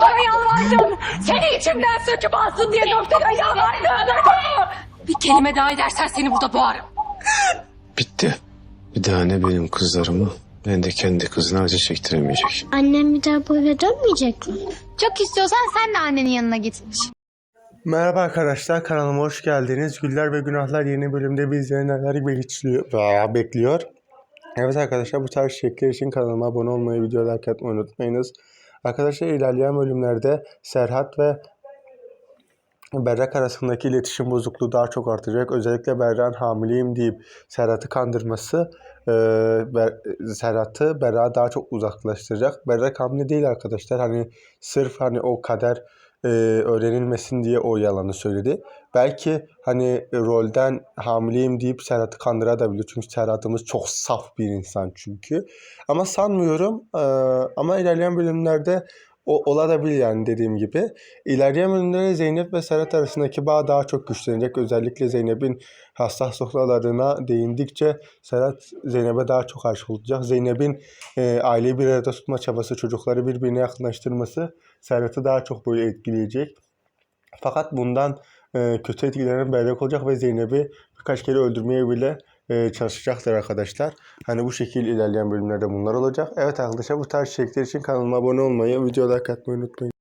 doktora yalvardım. Seni içimden söküp alsın diye doktora yalvardım. Bir kelime daha edersen seni burada boğarım. Bitti. Bir daha ne benim kızlarımı ne de kendi kızına acı çektiremeyecek. Annem bir daha bu eve dönmeyecek mi? Çok istiyorsan sen de annenin yanına git. Merhaba arkadaşlar kanalıma hoş geldiniz. Güller ve Günahlar yeni bölümde bizleri neler bekliyor, bekliyor. Evet arkadaşlar bu tarz içerikler için kanalıma abone olmayı, video like atmayı unutmayınız. Arkadaşlar ilerleyen bölümlerde Serhat ve Berrak arasındaki iletişim bozukluğu daha çok artacak. Özellikle Berrak'ın hamileyim deyip Serhat'ı kandırması e, Ber- Serhat'ı Berrak'a daha çok uzaklaştıracak. Berrak hamile değil arkadaşlar. Hani sırf hani o kader e, öğrenilmesin diye o yalanı söyledi. Belki hani rolden hamileyim deyip Serhat'ı kandırabilir. Çünkü Serhat'ımız çok saf bir insan çünkü. Ama sanmıyorum. E, ama ilerleyen bölümlerde o olabilir yani dediğim gibi. İlerleyen bölümlerde Zeynep ve Serhat arasındaki bağ daha çok güçlenecek. Özellikle Zeynep'in hassas noktalarına değindikçe Serhat Zeynep'e daha çok aşık olacak. Zeynep'in e, aileyi bir arada tutma çabası, çocukları birbirine yakınlaştırması Serhat'ı daha çok böyle etkileyecek. Fakat bundan e, kötü etkilenen Berrak olacak ve Zeynep'i birkaç kere öldürmeye bile e, çalışacaktır arkadaşlar. Hani bu şekil ilerleyen bölümlerde bunlar olacak. Evet arkadaşlar bu tarz içerikler için kanalıma abone olmayı, videoya like atmayı unutmayın.